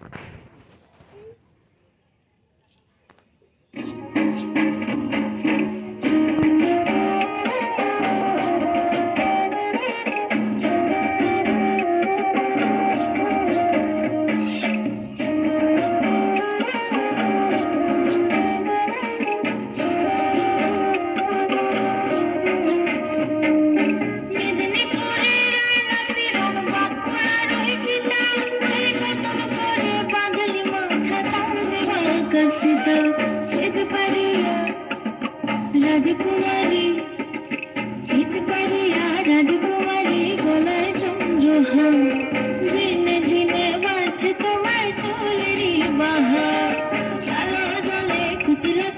はい。আকাশিত যেত পারিয়া রাজকুমারী যেত পারিয়া রাজকুমারী গলায় চন্দ্রহার দিনে দিনে বাঁচে তোমার চুলেরই বাহার কালো জলে কুচলা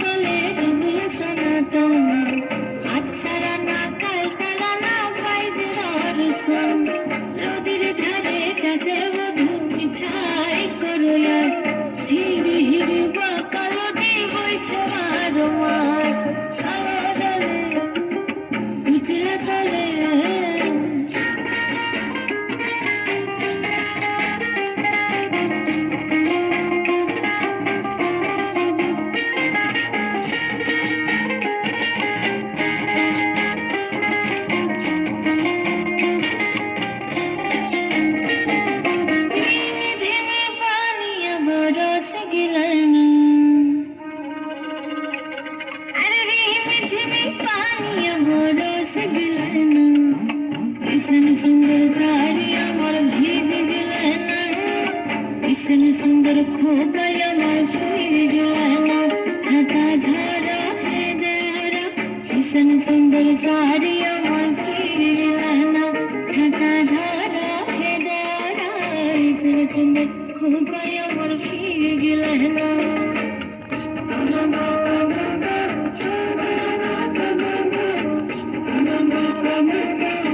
হাসিন সুন্দর খোপায় আমার ফুলে যাওয়া ছাতা ধারা হে ধারা হাসিন সুন্দর সারি আমার ফুলে যাওয়া ছাতা ধারা হে ধারা হাসিন সুন্দর খোপায় আমার ফুলে গেলা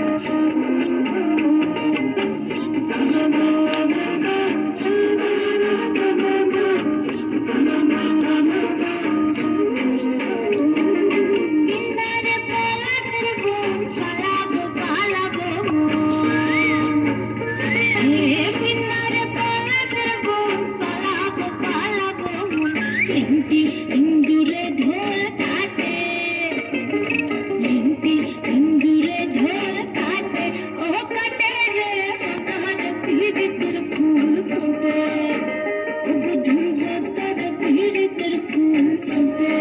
Thank you. রিংটি ইন্দুরে ধোল কাটে রিংটি ইন্দুরে ধোল কাটে ও কাটে রে আমার পিড়ি তোর ফুল ফুটে ও বুঝু তোর পিড়ি তোর ফুল ফুটে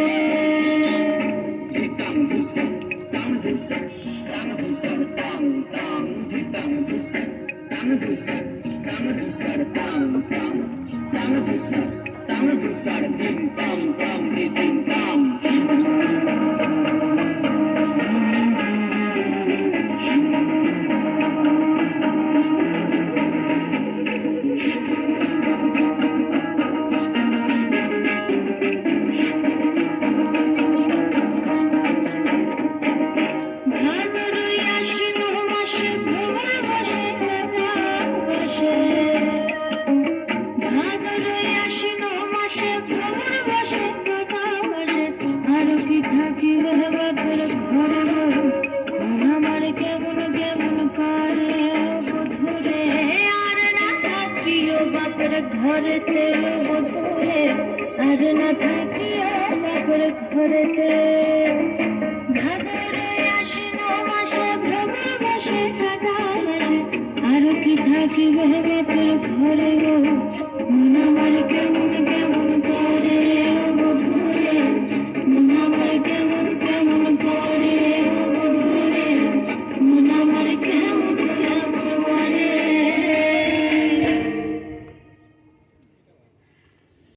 Tang busan, tang busan, tang busan, tang tang, tang busan, tang busan, tang busan, tang tang, tang busan. Tamil புதுசாக தின் தாம் தாம் நீ தின் தாம் ঘরেতে বধুরে আর না থাকিও বাপের ঘরেতে। ভাদরে আশ্বিন মাসে ভ্রমণ বসে কাজা বসে আর কি থাকিবে বাপের ঘরে গো?